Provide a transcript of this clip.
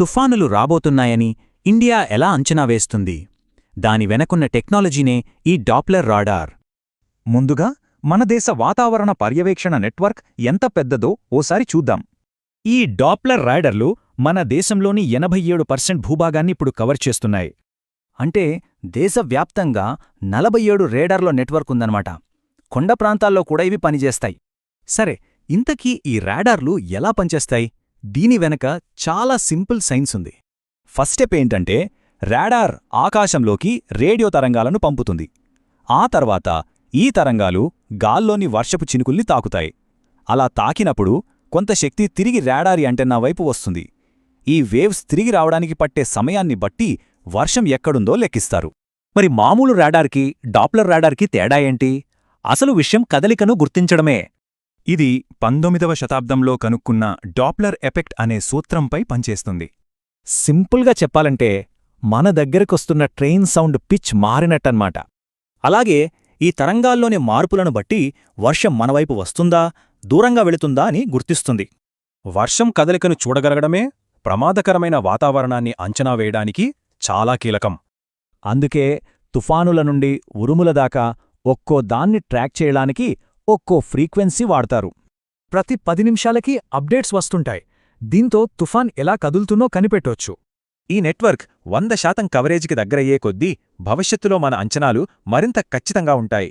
తుఫానులు రాబోతున్నాయని ఇండియా ఎలా అంచనా వేస్తుంది? దాని వెనకున్న టెక్నాలజీనే ఈ డాప్లర్ రాడార్. ముందుగా మన దేశ వాతావరణ పర్యవేక్షణ నెట్వర్క్ ఎంత పెద్దదో ఓసారి చూద్దాం. ఈ డాప్లర్ రైడర్లు మన దేశంలోని ఎనభై ఏడు పర్సెంట్ భూభాగాన్ని ఇప్పుడు కవర్ చేస్తున్నాయి. అంటే దేశవ్యాప్తంగా నలభై ఏడు రేడార్ల నెట్వర్క్ ఉందన్నమాట. కొండ ప్రాంతాల్లో కూడా ఇవి పనిచేస్తాయి. సరే ఇంతకీ ఈ రాడార్లు ఎలా పనిచేస్తాయి? దీని వెనక చాలా సింపుల్ సైన్స్ ఉంది. ఫస్ట్ స్టెప్ ఏంటంటే రాడార్ ఆకాశంలోకి రేడియో తరంగాలను పంపుతుంది. ఆ తర్వాత ఈ తరంగాలు గాల్లోని వర్షపు చినుకుల్ని తాకుతాయి. అలా తాకినప్పుడు కొంత శక్తి తిరిగి రాడారి అంటెన్నా వైపు వస్తుంది. ఈ వేవ్స్ తిరిగి రావడానికి పట్టే సమయాన్ని బట్టి వర్షం ఎక్కడుందో లెక్కిస్తారు. మరి మామూలు రాడార్కి డాప్లర్ రాడార్కి తేడా ఏంటి? అసలు విషయం కదలికను గుర్తించడమే. ఇది పంతొమ్మిదవ శతాబ్దంలో కనుక్కున్న డాప్లర్ ఎఫెక్ట్ అనే సూత్రంపై పనిచేస్తుంది. సింపుల్గా చెప్పాలంటే మన దగ్గరకొస్తున్న ట్రైన్ సౌండ్ పిచ్ మారినట్టన్మాట అలాగే ఈ తరంగాల్లోని మార్పులను బట్టి వర్షం మనవైపు వస్తుందా దూరంగా వెళుతుందా అని గుర్తిస్తుంది. వర్షం కదలికను చూడగలగడమే ప్రమాదకరమైన వాతావరణాన్ని అంచనా వేయడానికి చాలా కీలకం. అందుకే తుఫానుల నుండి ఉరుముల దాకా ఒక్కో దాన్ని ట్రాక్ చేయడానికి ఒక్కో ఫ్రీక్వెన్సీ వాడతారు. ప్రతి పది నిమిషాలకి అప్డేట్స్ వస్తుంటాయి. దీంతో తుఫాన్ ఎలా కదులుతుందో కనిపెట్టొచ్చు. ఈ నెట్వర్క్ వంద శాతం కవరేజ్కి దగ్గరయ్యే కొద్దీ భవిష్యత్తులో మన అంచనాలు మరింత ఖచ్చితంగా ఉంటాయి.